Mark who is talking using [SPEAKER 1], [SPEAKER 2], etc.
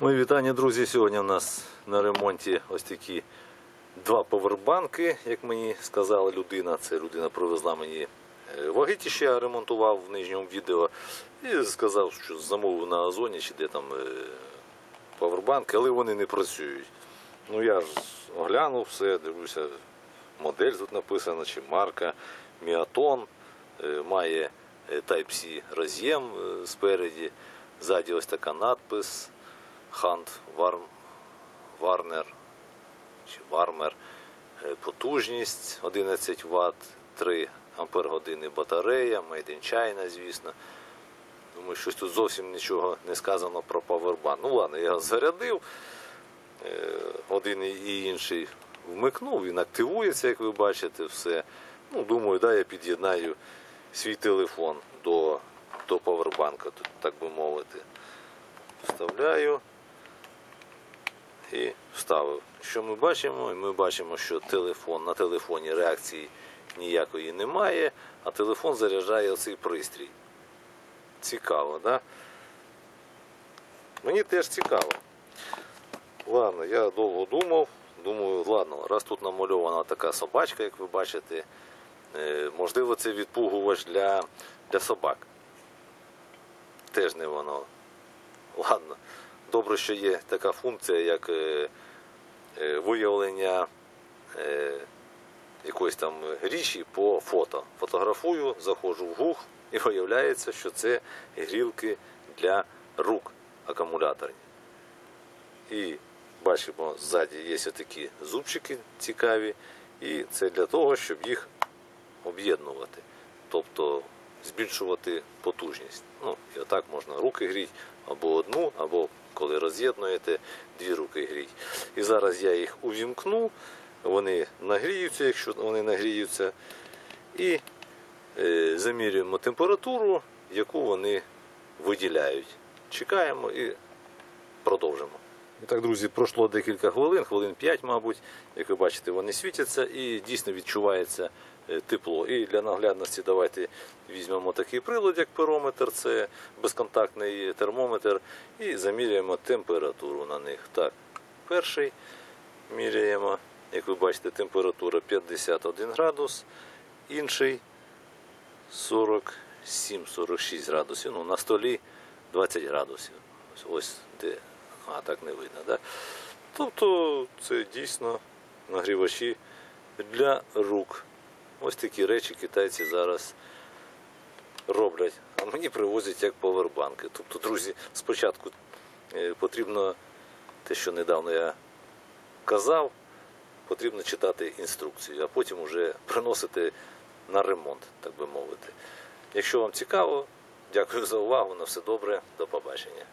[SPEAKER 1] Мої вітання, друзі. Сьогодні у нас на ремонті ось такі два повербанки, як мені сказала людина. Це людина привезла мені е, що я ремонтував в нижньому відео. І сказав, що замовив на Озоні чи де там е, повербанки, але вони не працюють. Ну я ж оглянув все, дивлюся, модель тут написана, чи марка Міатон, е, має Type-C роз'єм спереді, ззаді ось така надпис Хант Варм, Варнер чи Вармер. Потужність 11 Вт, 3 ампер години батарея, Made in China, звісно. Думаю, щось тут зовсім нічого не сказано про павербанк. Ну ладно, я зарядив. Е, Один і інший вмикнув, він активується, як ви бачите, все. Ну, думаю, да, я під'єднаю свій телефон до, до павербанка, так би мовити. Вставляю і вставив. Що ми бачимо? Ми бачимо, що телефон на телефоні реакції ніякої немає, а телефон заряджає оцей пристрій. Цікаво, да? Мені теж цікаво. Ладно, я довго думав. Думаю, ладно, раз тут намальована така собачка, як ви бачите, е, можливо, це відпугувач для, для собак. Теж не воно. Ладно. Добре, що є така функція, як е, виявлення е, якоїсь там річі по фото. Фотографую, заходжу в гуг і виявляється, що це грілки для рук акумуляторні. І бачимо, ззаді є такі зубчики цікаві, і це для того, щоб їх об'єднувати, тобто збільшувати потужність. Ну, і отак можна руки гріти або одну, або коли роз'єднуєте, дві руки гріть. І зараз я їх увімкну, вони нагріються, якщо вони нагріються, і е, замірюємо температуру, яку вони виділяють. Чекаємо і продовжимо. І так, друзі, пройшло декілька хвилин, хвилин 5, мабуть. Як ви бачите, вони світяться і дійсно відчувається е, тепло. І для наглядності давайте візьмемо такий прилад, як перометр, це безконтактний термометр, і заміряємо температуру на них. Так, перший міряємо, як ви бачите, температура 51 градус, інший 47-46 градусів. Ну, на столі 20 градусів. Ось, де. А, так не видно, да? Тобто це дійсно нагрівачі для рук. Ось такі речі китайці зараз роблять. А мені привозять як повербанки. Тобто, друзі, спочатку е, потрібно те, що недавно я казав, потрібно читати інструкцію, а потім вже приносити на ремонт, так би мовити. Якщо вам цікаво, дякую за увагу. На все добре, до побачення.